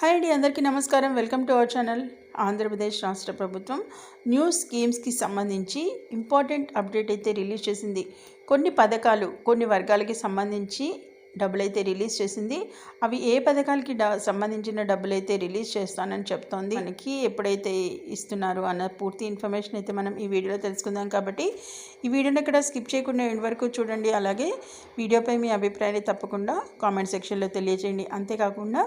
Hi అండి అందరికీ నమస్కారం. Welcome to our channel Andhra Pradesh రాష్ట్ర ప్రభుత్వం. న్యూ స్కీమ్స్కి సంబంధించి ఇంపార్టెంట్ అప్డేట్ అయితే రిలీజ్ చేసింది. కొన్ని పథకాలు కొన్ని వర్గాలకి సంబంధించి డబ్బులు అయితే రిలీజ్ చేసింది. అవి ఏ పథకాలకి డ సంబంధించిన డబ్బులు అయితే రిలీజ్ చేస్తానని చెప్తోంది. మనకి ఎప్పుడైతే ఇస్తున్నారు అన్న పూర్తి ఇన్ఫర్మేషన్ అయితే మనం ఈ వీడియోలో తెలుసుకుందాం కాబట్టి ఈ వీడియోని ఇక్కడ స్కిప్ చేయకుండా ఎండ్ వరకు చూడండి. అలాగే వీడియోపై మీ అభిప్రాయాన్ని తప్పకుండా కామెంట్ సెక్షన్లో తెలియజేయండి. అంతేకాకుండా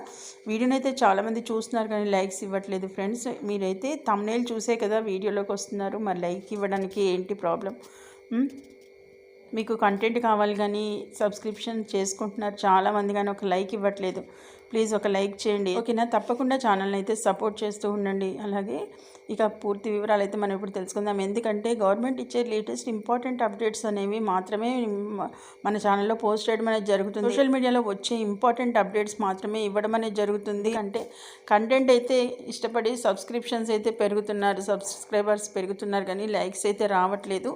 వీడియోని అయితే చాలామంది చూస్తున్నారు కానీ లైక్స్ ఇవ్వట్లేదు ఫ్రెండ్స్. మీరైతే తమ్నేల్ చూసే కదా వీడియోలోకి వస్తున్నారు. మరి లైక్ ఇవ్వడానికి ఏంటి ప్రాబ్లం? మీకు కంటెంట్ కావాలి కానీ సబ్స్క్రిప్షన్ చేసుకుంటున్నారు. చాలామంది కానీ ఒక లైక్ ఇవ్వట్లేదు. ప్లీజ్ ఒక లైక్ చేయండి. ఓకేనా? తప్పకుండా ఛానల్ని అయితే సపోర్ట్ చేస్తూ ఉండండి. అలాగే ఇక పూర్తి వివరాలు అయితే మనం ఇప్పుడు తెలుసుకుందాం. ఎందుకంటే గవర్నమెంట్ ఇచ్చే లేటెస్ట్ ఇంపార్టెంట్ అప్డేట్స్ అనేవి మాత్రమే మన ఛానల్లో పోస్ట్ చేయడం అనేది జరుగుతుంది. సోషల్ మీడియాలో వచ్చే ఇంపార్టెంట్ అప్డేట్స్ మాత్రమే ఇవ్వడం అనేది జరుగుతుంది. అంటే కంటెంట్ అయితే ఇష్టపడి సబ్స్క్రిప్షన్స్ అయితే పెరుగుతున్నారు. సబ్స్క్రైబర్స్ పెరుగుతున్నారు కానీ లైక్స్ అయితే రావట్లేదు.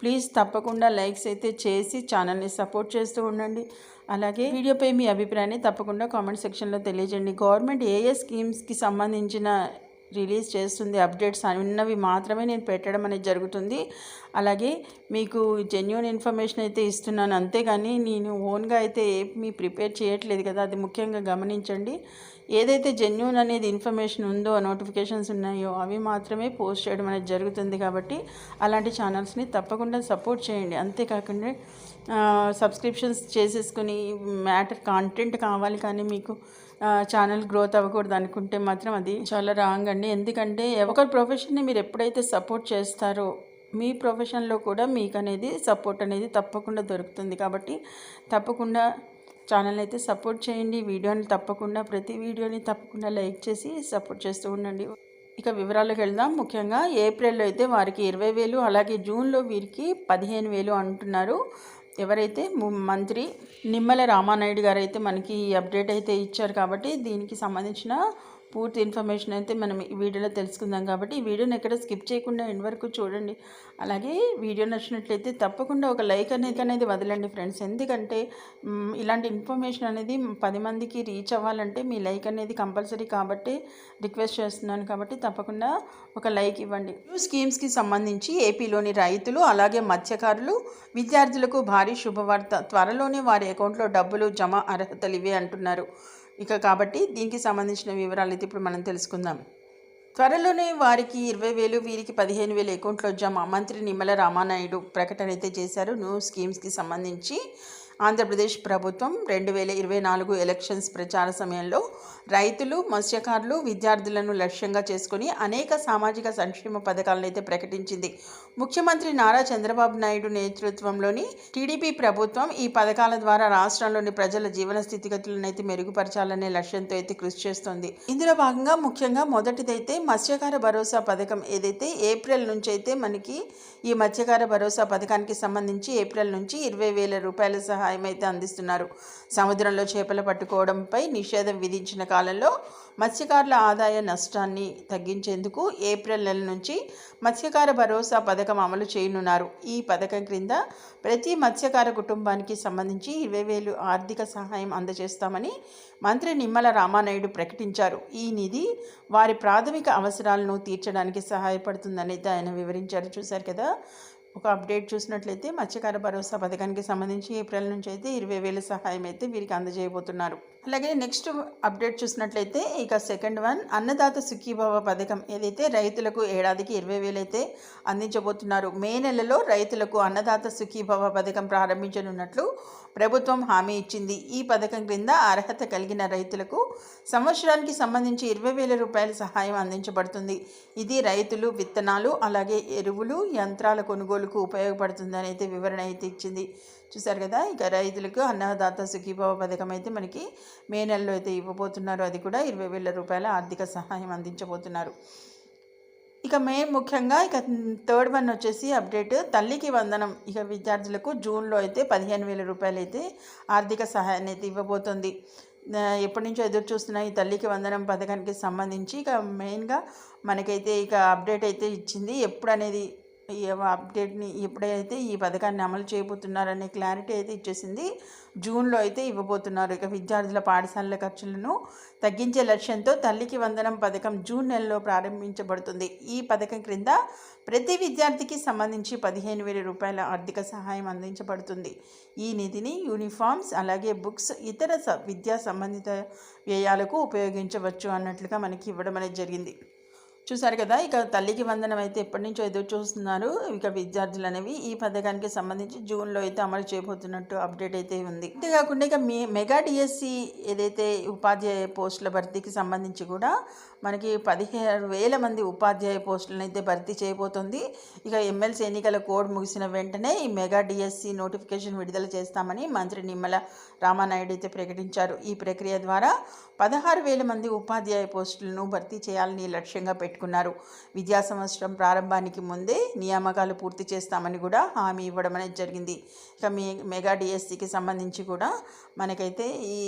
ప్లీజ్ తప్పకుండా లైక్స్ అయితే చేసి ఛానల్ని సపోర్ట్ చేస్తూ ఉండండి. అలాగే వీడియోపై మీ అభిప్రాయాన్ని తప్పకుండా కామెంట్ సెక్షన్లో తెలియజేయండి. గవర్నమెంట్ ఏ ఏ స్కీమ్స్కి సంబంధించిన రిలీజ్ చేస్తుంది అప్డేట్స్ ఉన్నవి మాత్రమే నేను పెట్టడం అనేది జరుగుతుంది. అలాగే మీకు జెన్యున్ ఇన్ఫర్మేషన్ అయితే ఇస్తున్నాను. అంతేగాని నేను ఓన్గా అయితే మీ ప్రిపేర్ చేయట్లేదు కదా అది ముఖ్యంగా గమనించండి. ఏదైతే జెన్యున్ అనేది ఇన్ఫర్మేషన్ ఉందో నోటిఫికేషన్స్ ఉన్నాయో అవి మాత్రమే పోస్ట్ చేయడం అనేది జరుగుతుంది కాబట్టి అలాంటి ఛానల్స్ని తప్పకుండా సపోర్ట్ చేయండి. అంతేకాకుండా సబ్స్క్రిప్షన్స్ చేసేసుకుని మ్యాటర్ కాంటెంట్ కావాలి కానీ మీకు ఛానల్ గ్రోత్ అవ్వకూడదు అనుకుంటే మాత్రం అది చాలా రాంగ్ అండి. ఎందుకంటే ఒకరి ప్రొఫెషన్ని మీరు ఎప్పుడైతే సపోర్ట్ చేస్తారో మీ ప్రొఫెషన్లో కూడా మీకు అనేది సపోర్ట్ అనేది తప్పకుండా దొరుకుతుంది. కాబట్టి తప్పకుండా ఛానల్ అయితే సపోర్ట్ చేయండి. వీడియోని తప్పకుండా ప్రతి వీడియోని తప్పకుండా లైక్ చేసి సపోర్ట్ చేస్తూ ఉండండి. ఇక వివరాలకు వెళ్దాం. ముఖ్యంగా ఏప్రిల్లో అయితే వారికి ఇరవై వేలు అలాగే జూన్లో వీరికి పదిహేను వేలు అంటున్నారు. ఎవరైతే మంత్రి నిమ్మల రామానాయుడు గారు అయితే మనకి అప్డేట్ అయితే ఇచ్చారు కాబట్టి దీనికి సంబంధించిన పూర్తి ఇన్ఫర్మేషన్ అయితే మనం ఈ వీడియోలో తెలుసుకుందాం కాబట్టి ఈ వీడియోని ఎక్కడ స్కిప్ చేయకుండా ఎండ్ వరకు చూడండి. అలాగే వీడియో నచ్చినట్లయితే తప్పకుండా ఒక లైక్ అనేది అనేది వదలండి ఫ్రెండ్స్. ఎందుకంటే ఇలాంటి ఇన్ఫర్మేషన్ అనేది పది మందికి రీచ్ అవ్వాలంటే మీ లైక్ అనేది కంపల్సరీ కాబట్టి రిక్వెస్ట్ చేస్తున్నాను కాబట్టి తప్పకుండా ఒక లైక్ ఇవ్వండి. స్కీమ్స్కి సంబంధించి ఏపీలోని రైతులు అలాగే మత్స్యకారులు విద్యార్థులకు భారీ శుభవార్త. త్వరలోనే వారి అకౌంట్లో డబ్బులు జమ అర్హతలు ఇవే అంటున్నారు. ఇక కాబట్టి దీనికి సంబంధించిన వివరాలు అయితే ఇప్పుడు మనం తెలుసుకుందాం. త్వరలోనే వారికి ఇరవై వేలు వీరికి పదిహేను వేలు అకౌంట్లో జమ. మంత్రి నిమ్మల రామానాయుడు ప్రకటన అయితే చేశారు. న్యూ స్కీమ్స్కి సంబంధించి ఆంధ్రప్రదేశ్ ప్రభుత్వం రెండు వేల ఇరవై నాలుగు ఎలక్షన్స్ ప్రచార సమయంలో రైతులు మత్స్యకారులు విద్యార్థులను లక్ష్యంగా చేసుకుని అనేక సామాజిక సంక్షేమ పథకాలను అయితే ప్రకటించింది. ముఖ్యమంత్రి నారా చంద్రబాబు నాయుడు నేతృత్వంలోని టీడీపీ ప్రభుత్వం ఈ పథకాల ద్వారా రాష్ట్రంలోని ప్రజల జీవన స్థితిగతులను అయితే మెరుగుపరచాలనే లక్ష్యంతో అయితే కృషి చేస్తోంది. ఇందులో భాగంగా ముఖ్యంగా మొదటిదైతే మత్స్యకార భరోసా పథకం ఏదైతే ఏప్రిల్ నుంచి అయితే మనకి ఈ మత్స్యకార భరోసా పథకానికి సంబంధించి ఏప్రిల్ నుంచి ఇరవై వేల రూపాయల సహాయం అయితే అందిస్తున్నారు. సముద్రంలో చేపలు పట్టుకోవడంపై నిషేధం విధించిన కాలంలో మత్స్యకారుల ఆదాయ నష్టాన్ని తగ్గించేందుకు ఏప్రిల్ నెల నుంచి మత్స్యకార భరోసా పథకం అమలు చేయనున్నారు. ఈ పథకం క్రింద ప్రతి మత్స్యకార కుటుంబానికి సంబంధించి ఇరవై వేలు ఆర్థిక సహాయం అందజేస్తామని మంత్రి నిమ్మల రామానాయుడు ప్రకటించారు. ఈ నిధి వారి ప్రాథమిక అవసరాలను తీర్చడానికి సహాయపడుతుందని ఆయన వివరించారు. చూశారు కదా ఒక అప్డేట్ చూసినట్లయితే మత్స్యకార భరోసా పథకానికి సంబంధించి ఏప్రిల్ నుంచి అయితే ఇరవై వేల సహాయం అయితే వీరికి అందజేయబోతున్నారు. అలాగే నెక్స్ట్ అప్డేట్ చూసినట్లయితే ఇక సెకండ్ వన్ అన్నదాత సుఖీభవ పథకం ఏదైతే రైతులకు ఏడాదికి ఇరవై వేలు అయితే అందించబోతున్నారు. మే నెలలో రైతులకు అన్నదాత సుఖీభవ పథకం ప్రారంభించనున్నట్లు ప్రభుత్వం హామీ ఇచ్చింది. ఈ పథకం క్రింద అర్హత కలిగిన రైతులకు సంవత్సరానికి సంబంధించి ఇరవై వేల రూపాయల సహాయం అందించబడుతుంది. ఇది రైతులు విత్తనాలు అలాగే ఎరువులు యంత్రాల కొనుగోలుకు ఉపయోగపడుతుందని అయితే వివరణ అయితే ఇచ్చింది. చూసారు కదా? ఇక రైతులకు అన్నదాత సుఖీభావ పథకం అయితే మనకి మే నెలలో అయితే ఇవ్వబోతున్నారు. అది కూడా ఇరవై వేల రూపాయల ఆర్థిక సహాయం అందించబోతున్నారు. ఇక మే ముఖ్యంగా ఇక థర్డ్ వన్ వచ్చేసి అప్డేట్. తల్లికి వందనం. ఇక విద్యార్థులకు జూన్లో అయితే పదిహేను వేల రూపాయలు అయితే ఆర్థిక సహాయాన్ని అయితే ఇవ్వబోతుంది. ఎప్పటి నుంచో ఎదురు చూస్తున్న ఈ తల్లికి వందనం పథకానికి సంబంధించి ఇక మెయిన్గా మనకైతే ఇక అప్డేట్ అయితే ఇచ్చింది. ఎప్పుడు అనేది అప్డేట్ని ఎప్పుడైతే ఈ పథకాన్ని అమలు చేయబోతున్నారనే క్లారిటీ అయితే ఇచ్చేసింది. జూన్లో అయితే ఇవ్వబోతున్నారు ఇక విద్యార్థుల పాఠశాలల ఖర్చులను తగ్గించే లక్ష్యంతో తల్లికి వందనం పథకం జూన్ నెలలో ప్రారంభించబడుతుంది. ఈ పథకం క్రింద ప్రతి విద్యార్థికి సంబంధించి పదిహేను వేల రూపాయల ఆర్థిక సహాయం అందించబడుతుంది. ఈ నిధిని యూనిఫామ్స్ అలాగే బుక్స్ ఇతర స విద్యా సంబంధిత వ్యయాలకు ఉపయోగించవచ్చు అన్నట్లుగా మనకి ఇవ్వడం అనేది జరిగింది. చూసారు కదా ఇక తల్లికి వందనం అయితే ఎప్పటి నుంచో ఎదురు చూస్తున్నారు. ఇక విద్యార్థులు అనేవి ఈ పథకానికి సంబంధించి జూన్లో అయితే అమలు చేయబోతున్నట్టు అప్డేట్ అయితే ఉంది. అంతేకాకుండా ఇక మీ మెగా డిఎస్సి ఏదైతే ఉపాధ్యాయ పోస్టుల భర్తీకి సంబంధించి కూడా మనకి పదిహేను వేల మంది ఉపాధ్యాయ పోస్టులను అయితే భర్తీ చేయబోతుంది. ఇక ఎమ్మెల్సీ ఎన్నికల కోడ్ ముగిసిన వెంటనే ఈ మెగా డిఎస్సి నోటిఫికేషన్ విడుదల చేస్తామని మంత్రి నిమ్మల రామానాయుడు అయితే ప్రకటించారు. ఈ ప్రక్రియ ద్వారా పదహారు వేల మంది ఉపాధ్యాయ పోస్టులను భర్తీ చేయాలని లక్ష్యంగా పెట్టుకున్నారు. విద్యా సంవత్సరం ప్రారంభానికి ముందే నియామకాలు పూర్తి చేస్తామని కూడా హామీ ఇవ్వడం అనేది జరిగింది. ఇక మీ మెగా డిఎస్సికి సంబంధించి కూడా మనకైతే ఈ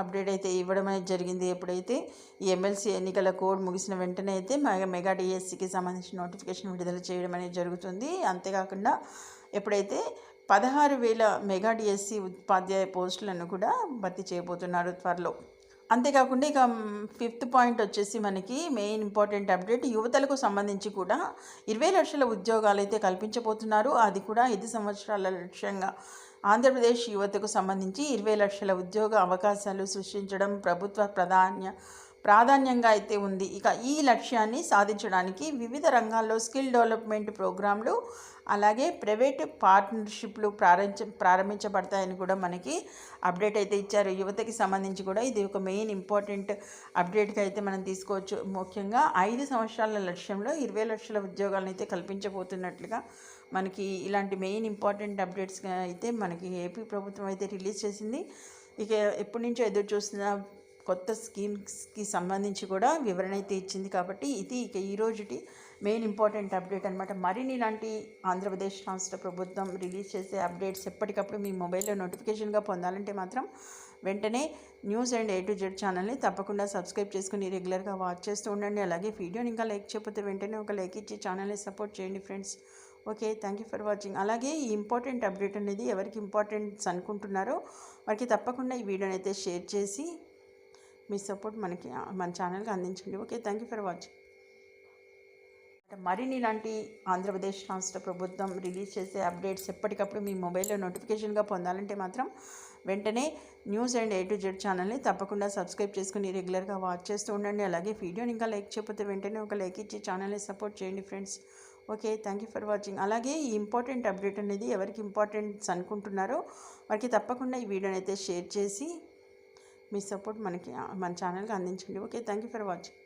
అప్డేట్ అయితే ఇవ్వడం అనేది జరిగింది. ఎప్పుడైతే ఈ ఎమ్మెల్సీ ఎన్నికల కోడ్ ముగిసిన వెంటనే అయితే మెగా డిఎస్సికి సంబంధించిన నోటిఫికేషన్ విడుదల చేయడం అనేది జరుగుతుంది. అంతేకాకుండా ఎప్పుడైతే పదహారు వేల మెగా డిఎస్సి ఉపాధ్యాయ పోస్టులను కూడా భర్తీ చేయబోతున్నారు త్వరలో. అంతేకాకుండా ఇక ఫిఫ్త్ పాయింట్ వచ్చేసి మనకి మెయిన్ ఇంపార్టెంట్ అప్డేట్ యువతలకు సంబంధించి కూడా ఇరవై లక్షల ఉద్యోగాలు అయితే కల్పించబోతున్నారు. అది కూడా ఐదు సంవత్సరాల లక్ష్యంగా. ఆంధ్రప్రదేశ్ యువతకు సంబంధించి ఇరవై లక్షల ఉద్యోగ అవకాశాలు సృష్టించడం ప్రభుత్వ ప్రాధాన్య ప్రాధాన్యంగా అయితే ఉంది. ఇక ఈ లక్ష్యాన్ని సాధించడానికి వివిధ రంగాల్లో స్కిల్ డెవలప్మెంట్ ప్రోగ్రాంలు అలాగే ప్రైవేట్ పార్ట్నర్షిప్లు ప్రారంభ ప్రారంభించబడతాయని కూడా మనకి అప్డేట్ అయితే ఇచ్చారు. యువతకి సంబంధించి కూడా ఇది ఒక మెయిన్ ఇంపార్టెంట్ అప్డేట్గా అయితే మనం తీసుకోవచ్చు. ముఖ్యంగా ఐదు సంవత్సరాల లక్ష్యంలో ఇరవై లక్షల ఉద్యోగాలను అయితే కల్పించబోతున్నట్లుగా మనకి ఇలాంటి మెయిన్ ఇంపార్టెంట్ అప్డేట్స్గా అయితే మనకి ఏపీ ప్రభుత్వం అయితే రిలీజ్ చేసింది. ఇక ఎప్పటి నుంచో ఎదురు చూస్తున్న కొత్త స్కీమ్స్కి సంబంధించి కూడా వివరణ అయితే ఇచ్చింది కాబట్టి ఇది ఇక ఈ రోజుటి మెయిన్ ఇంపార్టెంట్ అప్డేట్ అనమాట మరిన్ని ఇలాంటి ఆంధ్రప్రదేశ్ రాష్ట్ర ప్రభుత్వం రిలీజ్ చేసే అప్డేట్స్ ఎప్పటికప్పుడు మీ మొబైల్లో నోటిఫికేషన్గా పొందాలంటే మాత్రం వెంటనే news and A to Z ఛానల్ని తప్పకుండా సబ్స్క్రైబ్ చేసుకుని రెగ్యులర్గా వాచ్ చేస్తూ ఉండండి. అలాగే వీడియోని ఇంకా లైక్ చేయకపోతే వెంటనే ఒక లైక్ ఇచ్చి ఛానల్ని సపోర్ట్ చేయండి friends. Okay thank you for watching. అలాగే ఈ ఇంపార్టెంట్ అప్డేట్ అనేది ఎవరికి ఇంపార్టెంట్స్ అనుకుంటున్నారో వారికి తప్పకుండా ఈ వీడియోని అయితే షేర్ చేసి మీ సపోర్ట్ మనకి మన ఛానల్కి అందించండి. Okay thank you for watching. మరిన్ని ఇలాంటి ఆంధ్రప్రదేశ్ రాష్ట్ర ప్రభుత్వం రిలీజ్ చేసే అప్డేట్స్ ఎప్పటికప్పుడు మీ మొబైల్లో నోటిఫికేషన్గా పొందాలంటే మాత్రం వెంటనే news and A to Z ఛానల్ని తప్పకుండా సబ్స్క్రైబ్ చేసుకుని రెగ్యులర్గా వాచ్ చేస్తూ ఉండండి. అలాగే వీడియోని ఇంకా లైక్ చేయకపోతే వెంటనే ఒక లైక్ ఇచ్చి ఛానల్ని సపోర్ట్ చేయండి friends. Okay thank you for watching. అలాగే ఈ ఇంపార్టెంట్ అప్డేట్ అనేది ఎవరికి ఇంపార్టెంట్స్ అనుకుంటున్నారో వారికి తప్పకుండా ఈ వీడియోని అయితే షేర్ చేసి మీ సపోర్ట్ మనకి మన ఛానల్కి అందించండి. Okay thank you for watching.